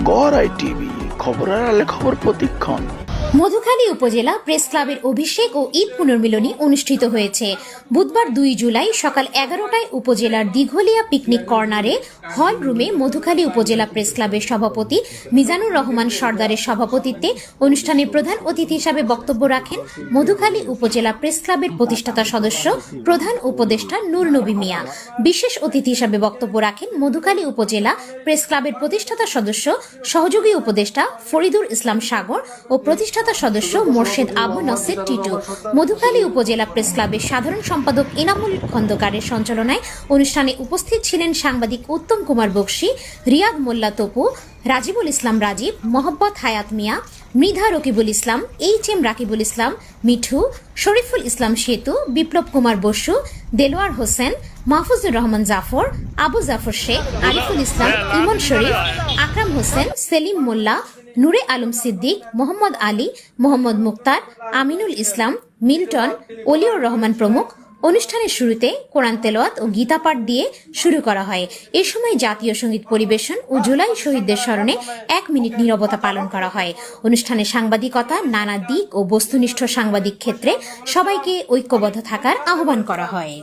Gorai TV খবরের আলে খবর প্রতিক্ষণ। মধুখালী উপজেলা প্রেস ক্লাবের অভিষেক ও ঈদ পুনর্মিলনী অনুষ্ঠিত হয়েছে। বুধবার দুই জুলাই সকাল এগারোটায় উপজেলার দিঘলিয়া পিকনিক কর্নারে হল রুমে মধুখালী উপজেলা প্রেস ক্লাবের সভাপতি মিজানুর রহমান সর্দারের সভাপতিত্বে অনুষ্ঠানে প্রধান অতিথি হিসাবে বক্তব্য রাখেন মধুখালী উপজেলা প্রেস ক্লাবের প্রতিষ্ঠাতা সদস্য প্রধান উপদেষ্টা নূর নবী মিয়া। বিশেষ অতিথি হিসাবে বক্তব্য রাখেন মধুখালী উপজেলা প্রেস ক্লাবের প্রতিষ্ঠাতা সদস্য সহযোগী উপদেষ্টা ফরিদুর ইসলাম সাগর ও প্রতিষ্ঠাতা সদস্য মোর্শেদ আবু নসির টিটু। মধুখালী উপজেলা প্রেস ক্লাবের সাধারণ সম্পাদক ইনামুল খন্দকারের সঞ্চালনায় অনুষ্ঠানে উপস্থিত ছিলেন সাংবাদিক উত্তম কুমার বক্সি, রিয়াদ মোল্লা Tapu, Rajibul Islam Rajib Mohammad Hayat Mia, Mridha Rakibul Islam, H M Rakibul Islam, Mithu, Shariful Islam Setu, Biplob Kumar Basu, Delwar Hossain, Mahfuzur Rahman Jafar, Abu Jafar Sheikh, Ariful Islam, Emon Sharif Akram Hossain, Selim Molla, Nure Alam Siddique, Mohammad Ali, Mohammad Muktar, Aminul Islam, Milton, Oliur Rahman প্রমুখ। অনুষ্ঠানের শুরুতে কোরআন তেলাওয়াত ও গীতা পাঠ দিয়ে শুরু করা হয়। এ সময় জাতীয় সংগীত পরিবেশন ও জুলাই শহীদদের স্মরণে এক মিনিট নীরবতা পালন করা হয়। অনুষ্ঠানে সাংবাদিকতা, নানা দিক ও বস্তুনিষ্ঠ সাংবাদিক ক্ষেত্রে সবাইকে ঐক্যবদ্ধ থাকার আহ্বান করা হয়।